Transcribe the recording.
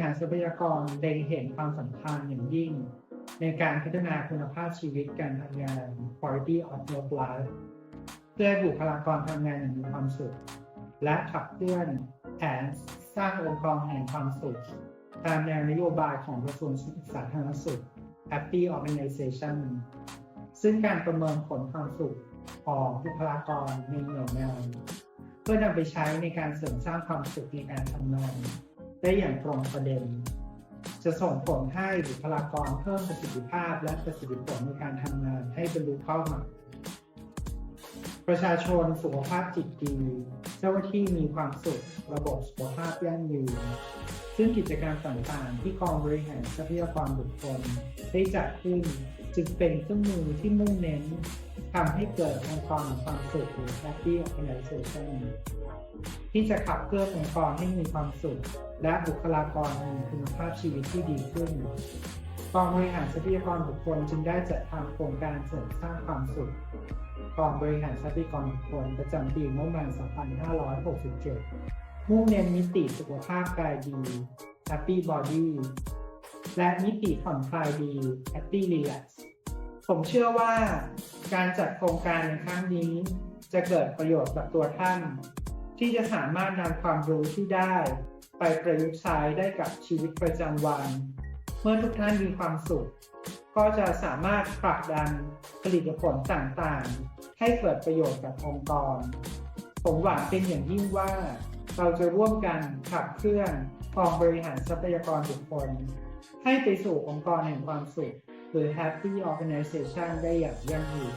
งานทรัพยากรเล็งเห็นความสำคัญอย่างยิ่ง ในการพัฒนาคุณภาพชีวิตการทำงาน quality of work life เพื่อให้บุคลากรทำงานอย่างมีความสุข และขับเคลื่อนแผนสร้างองค์กรแห่งความสุข ตามแนวนโยบายของกระทรวงสาธารณสุข Happy Organization ซึ่งการประเมินผลความสุขของบุคลากรในหน่วยงานเพื่อนำไปใช้ในการเสริมสร้างความสุขในการทำงาน ได้อย่างตรงประเด็น จะส่งผลให้บุคลากรเพิ่มประสิทธิภาพ และประสิทธิผลในการทำงานให้บรรลุเป้าหมายประชาชนสุขภาพจิตดี เจ้าหน้าที่มีความสุข ระบบสุขภาพยั่งยืน ซึ่งกิจกรรมต่างๆ ที่กองบริหารทรัพยากรบุคคลได้จัดขึ้น จึงเป็นเครื่องมือที่มุ่งเน้นทำให้เกิดองค์กรความสุขหรือ Happy Organization ที่จะขับเคลื่อนองค์กรให้มีความสุข และบุคลากรมีคุณภาพชีวิตที่ดีขึ้นกองบริหารทรัพยากรบุคคลจึงได้จัดทำโครงการเสริมสร้างความสุขกองบริหารทรัพยากรบุคคลประจำปีงบประมาณ 2567 มุ่งเน้นมิติสุขภาพกายดี Happy Body และมิติผ่อนคลายดี Happy Relax ผมเชื่อว่าการจัดโครงการในครั้งนี้ จะเกิดประโยชน์กับตัวท่าน ที่จะสามารถนำความรู้ที่ได้ ไปประยุกต์ใช้ได้กับชีวิตประจำวัน เมื่อทุกท่านมีความสุข ก็จะสามารถผลักดันผลิตผลต่างๆ ให้เกิดประโยชน์กับองค์กร ผมหวังเป็นอย่างยิ่งว่า เราจะร่วมกันขับเคลื่อนกองบริหารทรัพยากรบุคคล ให้ไปสู่องค์กรแห่งความสุข หรือ Happy Organization ได้อย่างยั่งยืน